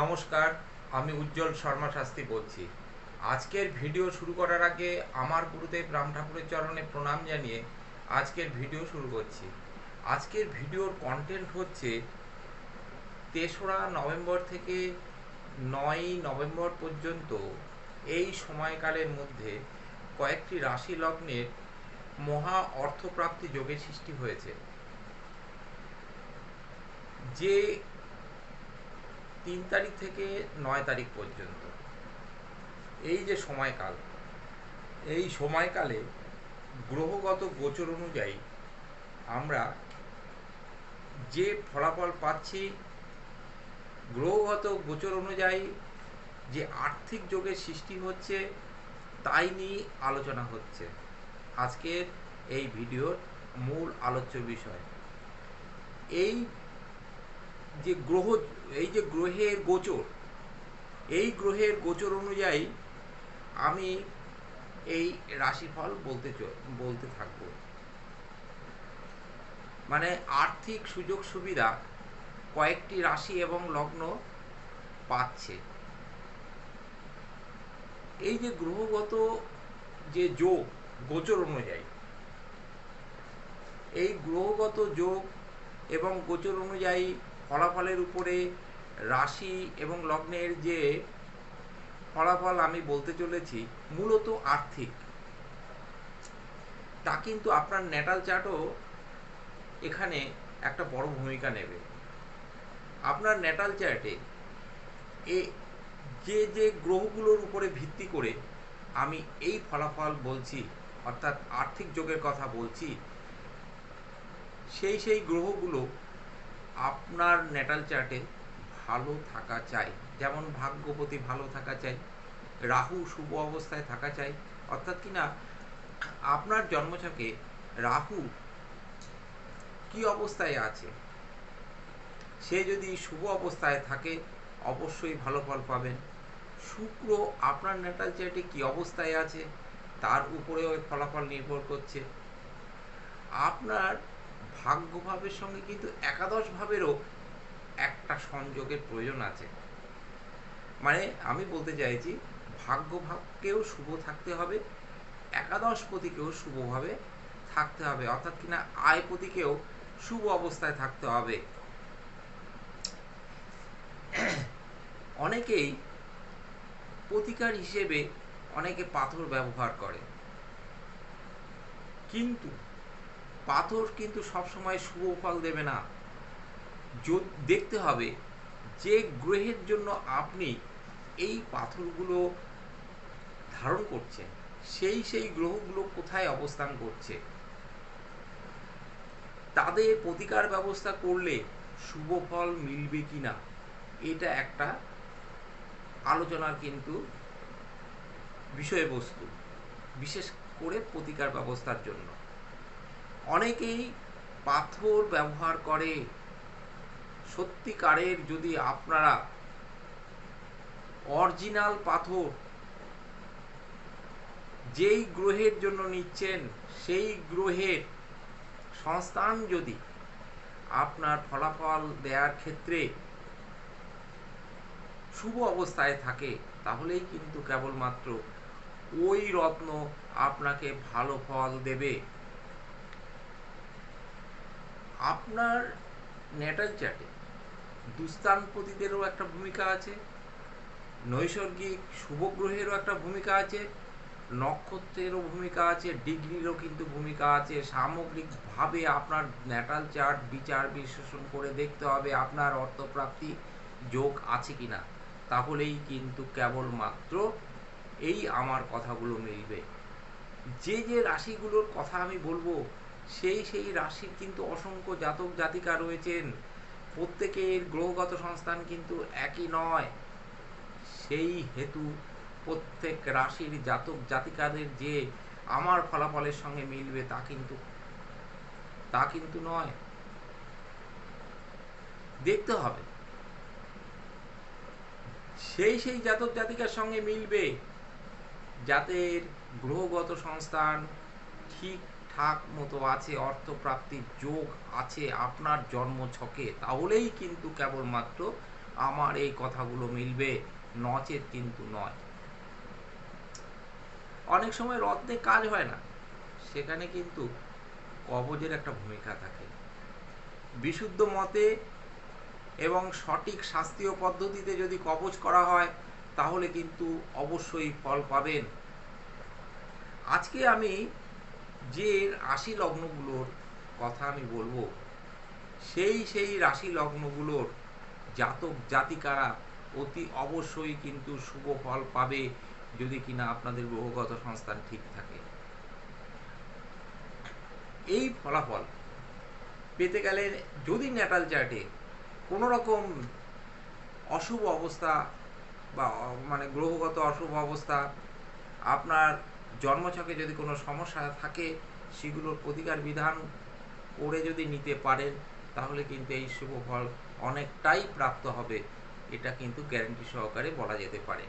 নমস্কার, আমি উজ্জ্বল শর্মা শাস্তি বলছি। আজকের ভিডিও শুরু করার আগে আমার গুরুদেব রাম ঠাকুরের চরণে প্রণাম জানিয়ে আজকের ভিডিও শুরু করছি। আজকের ভিডিওর কন্টেন্ট হচ্ছে তেসরা নভেম্বর থেকে নয়ই নভেম্বর পর্যন্ত এই সময়কালের মধ্যে কয়েকটি রাশি লগ্নের মহা অর্থপ্রাপ্তি যোগের সৃষ্টি হয়েছে। যে তিন তারিখ থেকে নয় তারিখ পর্যন্ত। এই যে সময়কাল, এই সময়কালে গ্রহগত গোচর অনুযায়ী আমরা যে ফলাফল পাচ্ছি, গ্রহগত গোচর অনুযায়ী যে আর্থিক যোগের সৃষ্টি হচ্ছে, তাই নিয়ে আলোচনা হচ্ছে। আজকের এই ভিডিওর মূল আলোচ্য বিষয়। এই যে গ্রহ এই যে গ্রহের গোচর, এই গ্রহের গোচর অনুযায়ী আমি এই রাশিফল বলতে বলতে থাকব। মানে আর্থিক সুযোগ সুবিধা কয়েকটি রাশি এবং লগ্ন পাচ্ছে। এই যে গ্রহগত যে যোগ, গোচর অনুযায়ী, এই গ্রহগত যোগ এবং গোচর অনুযায়ী ফলাফলের উপরে রাশি এবং লগ্নের যে ফলাফল আমি বলতে চলেছি মূলত আর্থিক। তা কিন্তু আপনার ন্যাটাল চার্টও এখানে একটা বড় ভূমিকা নেবে। আপনার ন্যাটাল চার্টে এ যে যে গ্রহগুলোর উপরে ভিত্তি করে আমি এই ফলাফল বলছি, অর্থাৎ আর্থিক যোগের কথা বলছি, সেই সেই গ্রহগুলো আপনার ন্যাটাল চার্টে ভালো থাকা চাই। যেমন ভাগ্যপতি ভালো থাকা চাই, রাহু শুভ অবস্থায় থাকা চাই। অর্থাৎ কি না, আপনার জন্মছকে রাহু কি অবস্থায় আছে? সে যদি শুভ অবস্থায় থাকে, অবশ্যই ভালো ফল পাবেন। শুক্র আপনার ন্যাটাল চার্টে কি অবস্থায় আছে, তার উপরেও ওই ফলাফল নির্ভর করছে। আপনার ভাগ্যভাবের সঙ্গে কিন্তু একাদশ ভাবেরও একটা সংযোগের প্রয়োজন আছে। মানে আমি বলতে চাইছি, ভাগ্যভাবকেও শুভ থাকতে হবে একাদশ পতিকেও শুভভাবে থাকতে হবে, অর্থাৎ কিনা আয় পতিকেও শুভ অবস্থায় থাকতে হবে। অনেকেই প্রতিকার হিসেবে অনেকে পাথর ব্যবহার করে। কিন্তু পাথর কিন্তু সবসময় শুভ ফল দেবে না। দেখতে হবে যে গ্রহের জন্য আপনি এই পাথরগুলো ধারণ করছেন, সেই সেই গ্রহগুলো কোথায় অবস্থান করছে। তাদের প্রতিকার ব্যবস্থা করলে শুভ ফল মিলবে কি না এটা একটা আলোচনার কিন্তু বিষয়বস্তু, বিশেষ করে প্রতিকার ব্যবস্থার জন্য। অনেকেই পাথর ব্যবহার করে সত্যিকারের যদি আপনারা অরিজিনাল পাথর যেই গ্রহের জন্য নিচ্ছেন, সেই গ্রহের সংস্থান যদি আপনার ফলাফল দেওয়ার ক্ষেত্রে শুভ অবস্থায় থাকে, তাহলেই কিন্তু কেবলমাত্র ওই রত্ন আপনাকে ভালো ফল দেবে। আপনার ন্যাটাল চ্যাটে দুস্থানপতিদেরও একটা ভূমিকা আছে, নৈসর্গিক শুভ গ্রহেরও একটা ভূমিকা আছে, নক্ষত্রেরও ভূমিকা আছে, ডিগ্রিরও কিন্তু ভূমিকা আছে। সামগ্রিকভাবে আপনার ন্যাটাল চার্ট, বিচার, বিশ্লেষণ করে দেখতে হবে আপনার অর্থপ্রাপ্তি যোগ আছে কিনা। তাহলেই কিন্তু কেবলমাত্র এই আমার কথাগুলো মিলবে। যে যে রাশিগুলোর কথা আমি বলব, সেই সেই রাশির কিন্তু অসংখ্য জাতক জাতিকা রয়েছেন। প্রত্যেকের গ্রহগত সংস্থান কিন্তু একই নয়। সেই হেতু প্রত্যেক রাশির জাতক জাতিকাদের যে আমার ফলাফলের সঙ্গে মিলবে তা কিন্তু তা কিন্তু নয়। দেখতে হবে। সেই সেই জাতক জাতিকার সঙ্গে মিলবে যাদের গ্রহগত সংস্থান ঠিকঠাক মতো আছে অর্থপ্রাপ্তির যোগ আছে আপনার জন্ম ছকে, তাহলেই কিন্তু কেবলমাত্র আমার এই কথাগুলো মিলবে, নচেত কিন্তু নয়। অনেক সময় রত্নে কাজ হয় না, সেখানে কিন্তু কবজের একটা ভূমিকা থাকে। বিশুদ্ধ মতে এবং সঠিক শাস্ত্রীয় পদ্ধতিতে যদি কবচ করা হয়, তাহলে কিন্তু অবশ্যই ফল পাবেন। আজকে আমি যে রাশি লগ্নগুলোর কথা আমি বলব। সেই সেই রাশি লগ্নগুলোর জাতক জাতিকারা অতি অবশ্যই কিন্তু শুভ ফল পাবে যদি কিনা আপনাদের গ্রহগত সংস্থান ঠিক থাকে। এই ফলাফল পেতে গেলে যদি ন্যাটাল চার্টে কোনো রকম অশুভ অবস্থা বা মানে গ্রহগত অশুভ অবস্থা আপনার জন্মছকে যদি কোনো সমস্যা থাকে, সেগুলোর প্রতিকার বিধান করে যদি নিতে পারেন, তাহলে কিন্তু এই শুভ ফল অনেকটাই প্রাপ্ত হবে। এটা কিন্তু গ্যারেন্টি সহকারে বলা যেতে পারে।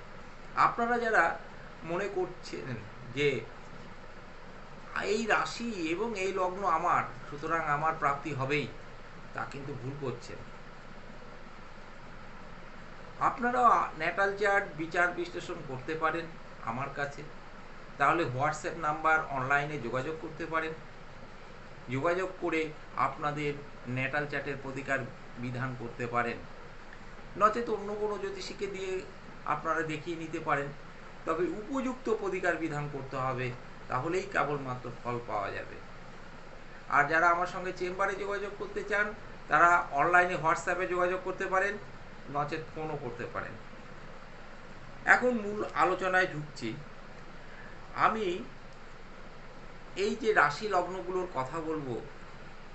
আপনারা যারা মনে করছেন যে, এই রাশি এবং এই লগ্ন আমার, সুতরাং আমার প্রাপ্তি হবেই, তা কিন্তু ভুল করছেন। আপনারা ন্যাটাল চার্ট বিচার বিশ্লেষণ করতে পারেন আমার কাছে। তাহলে হোয়াটসঅ্যাপ নাম্বার অনলাইনে যোগাযোগ করতে পারেন। যোগাযোগ করে আপনাদের ন্যাটাল চ্যাটের প্রতিকার বিধান করতে পারেন। নচেত অন্য কোনো জ্যোতিষীকে দিয়ে আপনারা দেখিয়ে নিতে পারেন। তবে উপযুক্ত প্রতিকার বিধান করতে হবে, তাহলেই কেবলমাত্র ফল পাওয়া যাবে। আর যারা আমার সঙ্গে চেম্বারে যোগাযোগ করতে চান, তারা অনলাইনে হোয়াটসঅ্যাপে যোগাযোগ করতে পারেন, নচেত ফোনও করতে পারেন। এখন মূল আলোচনায় ঢুকছি। আমি এই যে রাশি লগ্নগুলোর কথা বলব,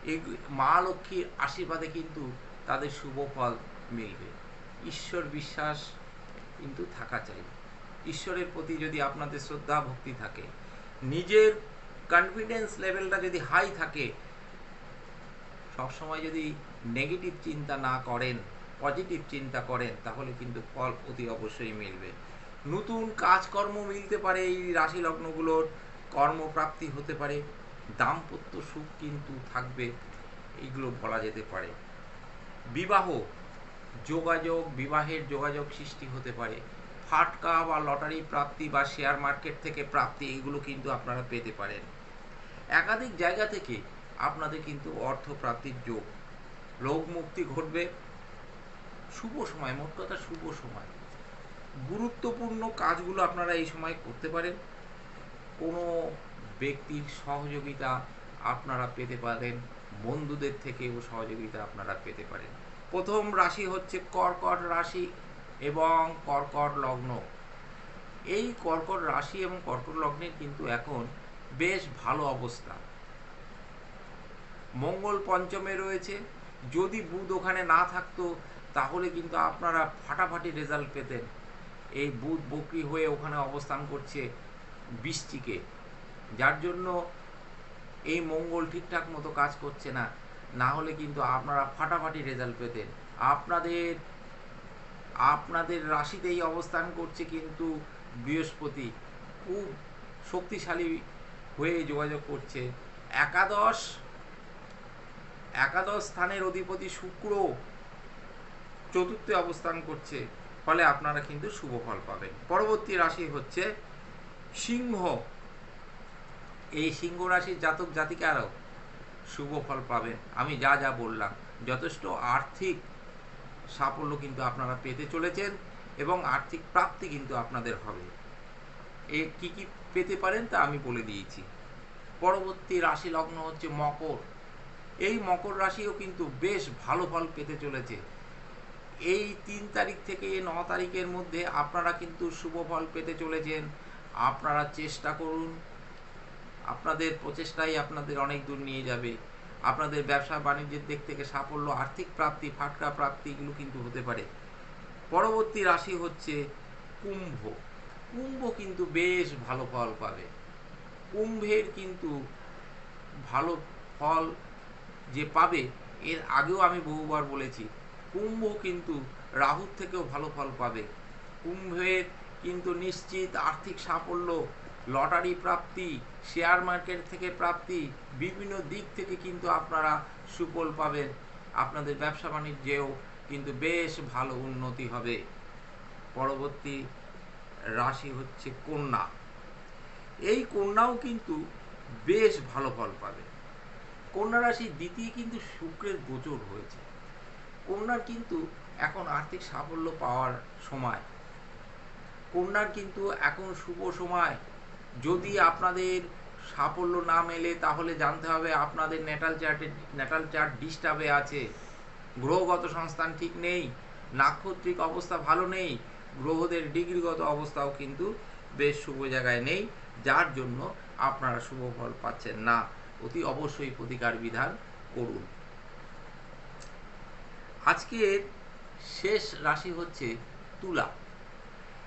এই মা লক্ষ্মীর আশীর্বাদে কিন্তু তাদের শুভ ফল মিলবে। ঈশ্বর বিশ্বাস কিন্তু থাকা চাই। ঈশ্বরের প্রতি যদি আপনাদের শ্রদ্ধা, ভক্তি থাকে, নিজের কনফিডেন্স লেভেলটা যদি হাই থাকে, সবসময় যদি নেগেটিভ চিন্তা না করেন পজিটিভ চিন্তা করেন, তাহলে কিন্তু ফল অতি অবশ্যই মিলবে। নতুন কাজকর্ম মিলতে পারে এই রাশি লগ্নগুলোর, কর্মপ্রাপ্তি হতে পারে, দাম্পত্য সুখ কিন্তু থাকবে, এইগুলো বলা যেতে পারে। বিবাহ, যোগাযোগ, বিবাহের যোগাযোগ সৃষ্টি হতে পারে। ফাটকা বা লটারি প্রাপ্তি বা শেয়ার মার্কেট থেকে প্রাপ্তি এগুলো কিন্তু আপনারা পেতে পারেন। একাধিক জায়গা থেকে আপনাদের কিন্তু অর্থ প্রাপ্তির যোগ। রোগ মুক্তি ঘটবে। শুভ সময়, মোট কথা শুভ সময়। গুরুত্বপূর্ণ কাজগুলো আপনারা এই সময় করতে পারেন। কোনো ব্যক্তির সহযোগিতা আপনারা পেতে পারেন, বন্ধুদের থেকেও সহযোগিতা আপনারা পেতে পারেন। প্রথম রাশি হচ্ছে কর্কট রাশি এবং কর্কট লগ্ন। এই কর্কট রাশি এবং কর্কট লগ্নের কিন্তু এখন বেশ ভালো অবস্থা। মঙ্গল পঞ্চমে রয়েছে। যদি বুধ ওখানে না থাকতো, তাহলে কিন্তু আপনারা ফাটাফাটি রেজাল্ট পেতেন। এই বুধ বকরি হয়ে ওখানে অবস্থান করছে বৃষ্টিকে। যার জন্য এই মঙ্গল ঠিকঠাক মতো কাজ করছে না। না হলে কিন্তু আপনারা ফাটাফাটি রেজাল্ট পেতেন। আপনাদের আপনাদের রাশিতেই অবস্থান করছে কিন্তু বৃহস্পতি। খুব শক্তিশালী হয়ে যোগাযোগ করছে। একাদশ একাদশ স্থানের অধিপতি শুক্র চতুর্থে অবস্থান করছে। ফলে আপনারা কিন্তু শুভ ফল পাবেন। পরবর্তী রাশি হচ্ছে সিংহ। এই সিংহ রাশির জাতক জাতিকারাও শুভ ফল পাবেন। আমি যা যা বললাম, যথেষ্ট আর্থিক সাফল্য কিন্তু আপনারা পেতে চলেছেন এবং আর্থিক প্রাপ্তি কিন্তু আপনাদের হবে। এ কি কি পেতে পারেন তা আমি বলে দিয়েছি। পরবর্তী রাশি লগ্ন হচ্ছে মকর। এই মকর রাশিও কিন্তু বেশ ভালো ফল পেতে চলেছে। এই তিন তারিখ থেকে ন তারিখের মধ্যে আপনারা কিন্তু শুভ ফল পেতে চলেছেন। আপনারা চেষ্টা করুন। আপনাদের প্রচেষ্টাই আপনাদের অনেক দূর নিয়ে যাবে। আপনাদের ব্যবসা বাণিজ্যের দিক থেকে সাফল্য, আর্থিক প্রাপ্তি, ফাটকা প্রাপ্তি এগুলো কিন্তু হতে পারে। পরবর্তী রাশি হচ্ছে কুম্ভ। কুম্ভ কিন্তু বেশ ভালো ফল পাবে। কুম্ভের কিন্তু ভালো ফল যে পাবে, এর আগেও আমি বহুবার বলেছি কুম্ভ কিন্তু রাহুর থেকেও ভালো ফল পাবে। কুম্ভের কিন্তু নিশ্চিত আর্থিক সাফল্য, লটারি প্রাপ্তি, শেয়ার মার্কেট থেকে প্রাপ্তি, বিভিন্ন দিক থেকে কিন্তু আপনারা সুফল পাবেন। আপনাদের ব্যবসা বাণিজ্যেও কিন্তু বেশ ভালো উন্নতি হবে। পরবর্তী রাশি হচ্ছে কন্যা। এই কন্যাও কিন্তু বেশ ভালো ফল পাবে। কন্যা রাশির দ্বিতীয় কিন্তু শুক্রের গোচর হয়েছে। কন্যার কিন্তু এখন আর্থিক সাফল্য পাওয়ার সময়। কন্যার কিন্তু এখন শুভ সময়। যদি আপনাদের সাফল্য না মেলে, তাহলে জানতে হবে আপনাদের নেটাল চার্টে, নেটাল চার্ট ডিস্টার্বে আছে। গ্রহগত সংস্থান ঠিক নেই, নাক্ষত্রিক অবস্থা ভালো নেই, গ্রহদের ডিগ্রিগত অবস্থাও কিন্তু বেশ শুভ জায়গায় নেই, যার জন্য আপনারা শুভ ফল পাচ্ছেন না। অতি অবশ্যই প্রতিকার বিধান করুন। আজকের শেষ রাশি হচ্ছে তুলা।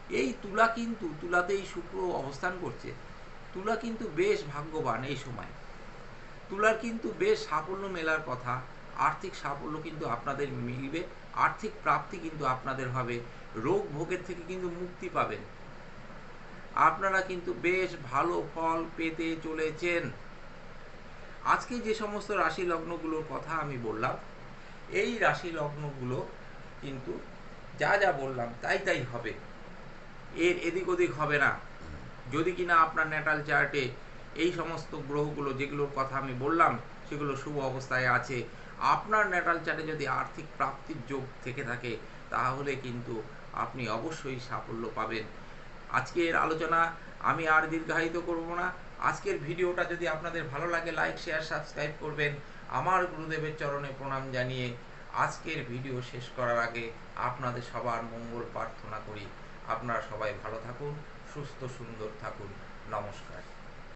এই তুলা কিন্তু, তুলাতেই শুক্র অবস্থান করছে। তুলা কিন্তু বেশ ভাগ্যবান এই সময়। তুলার কিন্তু বেশ সাফল্য মেলার কথা। আর্থিক সাফল্য কিন্তু আপনাদের মিলবে। আর্থিক প্রাপ্তি কিন্তু আপনাদের হবে। রোগ ভোগের থেকে কিন্তু মুক্তি পাবেন। আপনারা কিন্তু বেশ ভালো ফল পেতে চলেছেন। আজকে যে সমস্ত রাশি লগ্নগুলোর কথা আমি বললাম এই রাশি লগ্নগুলো কিন্তু যা যা বললাম, তাই তাই হবে। এর এদিক ওদিক হবে না। যদি কিনা আপনার ন্যাটাল চার্টে এই সমস্ত গ্রহগুলো যেগুলোর কথা আমি বললাম, সেগুলো শুভ অবস্থায় আছে। আপনার ন্যাটাল চার্টে যদি আর্থিক প্রাপ্তির যোগ থেকে থাকে, তাহলে কিন্তু আপনি অবশ্যই সাফল্য পাবেন। আজকের আলোচনা আমি আর দীর্ঘায়িত করব না। আজকের ভিডিওটা যদি আপনাদের ভালো লাগে লাইক শেয়ার সাবস্ক্রাইব করবেন। আমার গুরুদেবের চরণে প্রণাম জানিয়ে আজকের ভিডিও শেষ করার আগে আপনাদের সবার মঙ্গল প্রার্থনা করি। আপনারা সবাই ভালো থাকুন, সুস্থ সুন্দর থাকুন। নমস্কার।